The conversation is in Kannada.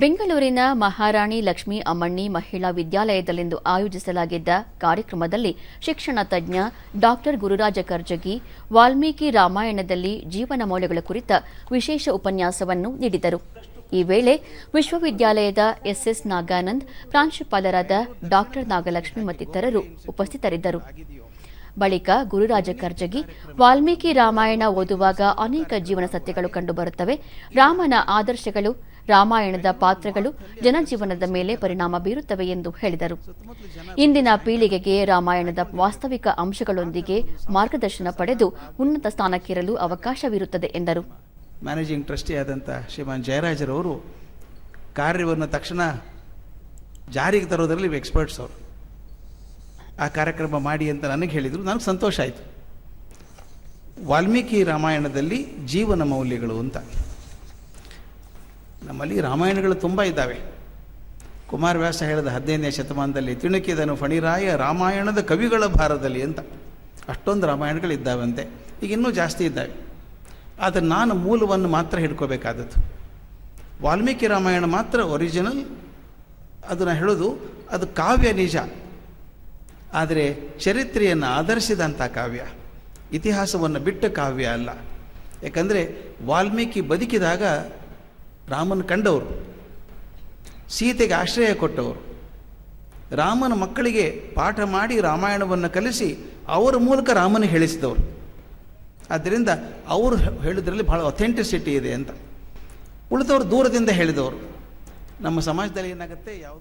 ಬೆಂಗಳೂರಿನ ಮಹಾರಾಣಿ ಲಕ್ಷ್ಮೀ ಅಮ್ಮಣ್ಣಿ ಮಹಿಳಾ ವಿದ್ಯಾಲಯದಲ್ಲಿಂದು ಆಯೋಜಿಸಲಾಗಿದ್ದ ಕಾರ್ಯಕ್ರಮದಲ್ಲಿ ಶಿಕ್ಷಣ ತಜ್ಞ ಡಾಕ್ಟರ್ ಗುರುರಾಜ ಕರ್ಜಗಿ, ವಾಲ್ಮೀಕಿ ರಾಮಾಯಣದಲ್ಲಿ ಜೀವನ ಮೌಲ್ಯಗಳ ಕುರಿತ ವಿಶೇಷ ಉಪನ್ಯಾಸವನ್ನು ನೀಡಿದರು. ಈ ವೇಳೆ ವಿಶ್ವವಿದ್ಯಾಲಯದ ಎಸ್ಎಸ್ ನಾಗಾನಂದ್, ಪ್ರಾಂಶುಪಾಲರಾದ ಡಾಕ್ಟರ್ ನಾಗಲಕ್ಷ್ಮಿ ಮತ್ತಿತರರು ಉಪಸ್ಥಿತರಿದ್ದರು. ಬಳಿಕ ಗುರುರಾಜ ಕರ್ಜಗಿ, ವಾಲ್ಮೀಕಿ ರಾಮಾಯಣ ಓದುವಾಗ ಅನೇಕ ಜೀವನ ಸತ್ಯಗಳು ಕಂಡುಬರುತ್ತವೆ. ರಾಮನ ಆದರ್ಶಗಳು ರಾಮಾಯಣದ ಪಾತ್ರಗಳು ಜನಜೀವನದ ಮೇಲೆ ಪರಿಣಾಮ ಬೀರುತ್ತವೆ ಎಂದು ಹೇಳಿದರು. ಇಂದಿನ ಪೀಳಿಗೆಗೆ ರಾಮಾಯಣದ ವಾಸ್ತವಿಕ ಅಂಶಗಳೊಂದಿಗೆ ಮಾರ್ಗದರ್ಶನ ಪಡೆದು ಉನ್ನತ ಸ್ಥಾನಕ್ಕಿರಲು ಅವಕಾಶವಿರುತ್ತದೆ ಎಂದರು. ಮ್ಯಾನೇಜಿಂಗ್ ಟ್ರಸ್ಟಿ ಆದಂಥ ಶ್ರೀಮಾನ್ ಜಯರಾಜರವರು ಕಾರ್ಯವನ್ನು ತಕ್ಷಣ ಜಾರಿಗೆ ತರೋದರಲ್ಲಿ ಎಕ್ಸ್ಪರ್ಟ್ಸ್ ಅವರು. ಆ ಕಾರ್ಯಕ್ರಮ ಮಾಡಿ ಅಂತ ನನಗೆ ಹೇಳಿದರು. ನನಗೆ ಸಂತೋಷ ಆಯಿತು. ವಾಲ್ಮೀಕಿ ರಾಮಾಯಣದಲ್ಲಿ ಜೀವನ ಮೌಲ್ಯಗಳು ಅಂತ. ನಮ್ಮಲ್ಲಿ ರಾಮಾಯಣಗಳು ತುಂಬ ಇದ್ದಾವೆ. ಕುಮಾರವ್ಯಾಸ ಹೇಳಿದ ಹದಿನೈದನೇ ಶತಮಾನದಲ್ಲಿ ತಿಣುಕಿದನು ಫಣಿರಾಯ ರಾಮಾಯಣದ ಕವಿಗಳ ಭಾರದಲ್ಲಿ ಅಂತ. ಅಷ್ಟೊಂದು ರಾಮಾಯಣಗಳಿದ್ದಾವಂತೆ. ಈಗ ಇನ್ನೂ ಜಾಸ್ತಿ ಇದ್ದಾವೆ. ಆದರೆ ನಾನು ಮೂಲವನ್ನು ಮಾತ್ರ ಹಿಡ್ಕೋಬೇಕಾದದ್ದು. ವಾಲ್ಮೀಕಿ ರಾಮಾಯಣ ಮಾತ್ರ ಒರಿಜಿನಲ್ ಅದನ್ನು ಹೇಳೋದು, ಅದು ಕಾವ್ಯ ನಿಜ. ಆದರೆ ಚರಿತ್ರೆಯನ್ನು ಆಧರಿಸಿದಂಥ ಕಾವ್ಯ. ಇತಿಹಾಸವನ್ನು ಬಿಟ್ಟ ಕಾವ್ಯ ಅಲ್ಲ. ಯಾಕಂದರೆ ವಾಲ್ಮೀಕಿ ಬದುಕಿದಾಗ ರಾಮನ ಕಂಡವರು, ಸೀತೆಗೆ ಆಶ್ರಯ ಕೊಟ್ಟವರು. ರಾಮನ ಮಕ್ಕಳಿಗೆ ಪಾಠ ಮಾಡಿ ರಾಮಾಯಣವನ್ನು ಕಲಿಸಿ ಅವರ ಮೂಲಕ ರಾಮನ ಹೇಳಿಸಿದವರು. ಆದ್ದರಿಂದ ಅವರು ಹೇಳಿದ್ರಲ್ಲಿ ಭಾಳ ಅಥೆಂಟಿಸಿಟಿ ಇದೆ ಅಂತ. ಉಳಿದವರು ದೂರದಿಂದ ಹೇಳಿದವರು. ನಮ್ಮ ಸಮಾಜದಲ್ಲಿ ಏನಾಗುತ್ತೆ ಯಾವ